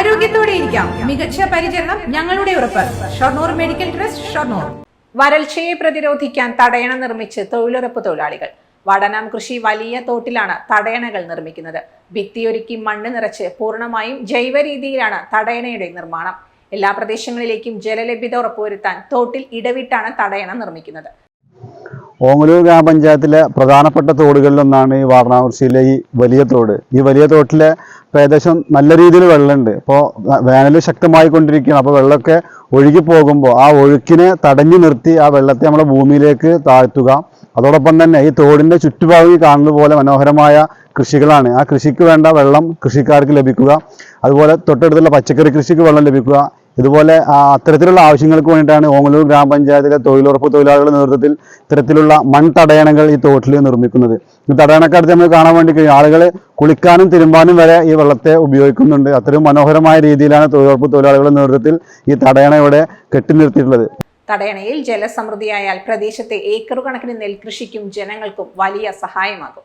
ആരോഗ്യത്തോടെ ഇരിക്കാം. മികച്ച പരിചരണം ഞങ്ങളുടെ ഉറപ്പ്. Shoranur medical trust Shoranur. വരൾച്ചയെ പ്രതിരോധിക്കാൻ തടയണ നിർമ്മിച്ച് തൊഴിലുറപ്പ് തൊഴിലാളികൾ. വടനാം കൃഷി വലിയ തോട്ടിലാണ് തടയണകൾ നിർമ്മിക്കുന്നത്. ഭിത്തിയൊരുക്കി മണ്ണ് നിറച്ച് പൂർണമായും ജൈവ രീതിയിലാണ് തടയണയുടെ നിർമ്മാണം. എല്ലാ പ്രദേശങ്ങളിലേക്കും ജലലഭ്യത ഉറപ്പുവരുത്താൻ തോട്ടിൽ ഇടവിട്ടാണ് തടയണ നിർമ്മിക്കുന്നത്. ഓങ്ങലൂർ ഗ്രാമപഞ്ചായത്തിലെ പ്രധാനപ്പെട്ട തോടുകളിലൊന്നാണ് ഈ വാരണാകുർശിയിലെ ഈ വലിയ തോട്. ഈ വലിയ തോട്ടിലെ ഏകദേശം നല്ല രീതിയിൽ വെള്ളമുണ്ട്. ഇപ്പോൾ വേനൽ ശക്തമായി കൊണ്ടിരിക്കുകയാണ് അപ്പോൾ വെള്ളമൊക്കെ ഒഴുകി പോകുമ്പോൾ ആ ഒഴുക്കിനെ തടഞ്ഞു നിർത്തി ആ വെള്ളത്തെ നമ്മുടെ ഭൂമിയിലേക്ക് താഴ്ത്തുക. അതോടൊപ്പം തന്നെ ഈ തോടിന്റെ ചുറ്റുഭാഗം കാണുന്ന കാണുന്നത് പോലെ മനോഹരമായ കൃഷികളാണ്. ആ കൃഷിക്ക് വേണ്ട വെള്ളം കൃഷിക്കാർക്ക് ലഭിക്കുക. അതുപോലെ തൊട്ടടുത്തുള്ള പച്ചക്കറി കൃഷിക്ക് വെള്ളം ലഭിക്കുക. ഇതുപോലെ അത്തരത്തിലുള്ള ആവശ്യങ്ങൾക്ക് വേണ്ടിയിട്ടാണ് ഓങ്ങല്ലൂർ ഗ്രാമപഞ്ചായത്തിലെ തൊഴിലുറപ്പ് തൊഴിലാളികളുടെ നേതൃത്വത്തിൽ ഇത്തരത്തിലുള്ള മൺതടയണകൾ ഈ തോട്ടിൽ നിർമ്മിക്കുന്നത്. ഈ തടയണക്കടുത്ത് നമ്മൾ കാണാൻ വേണ്ടി കഴിയും. ആളുകൾ കുളിക്കാനും തിരുമ്പാനും വരെ ഈ വെള്ളത്തെ ഉപയോഗിക്കുന്നുണ്ട്. അത്രയും മനോഹരമായ രീതിയിലാണ് തൊഴിലുറപ്പ് തൊഴിലാളികളുടെ നേതൃത്വത്തിൽ ഈ തടയണ ഇവിടെ കെട്ടി നിർത്തിയിട്ടുള്ളത്. തടയണയിൽ ജലസമൃദ്ധിയായാൽ പ്രദേശത്തെ ഏക്കർ കണക്കിന് നെൽകൃഷിക്കും ജനങ്ങൾക്കും വലിയ സഹായമാകും.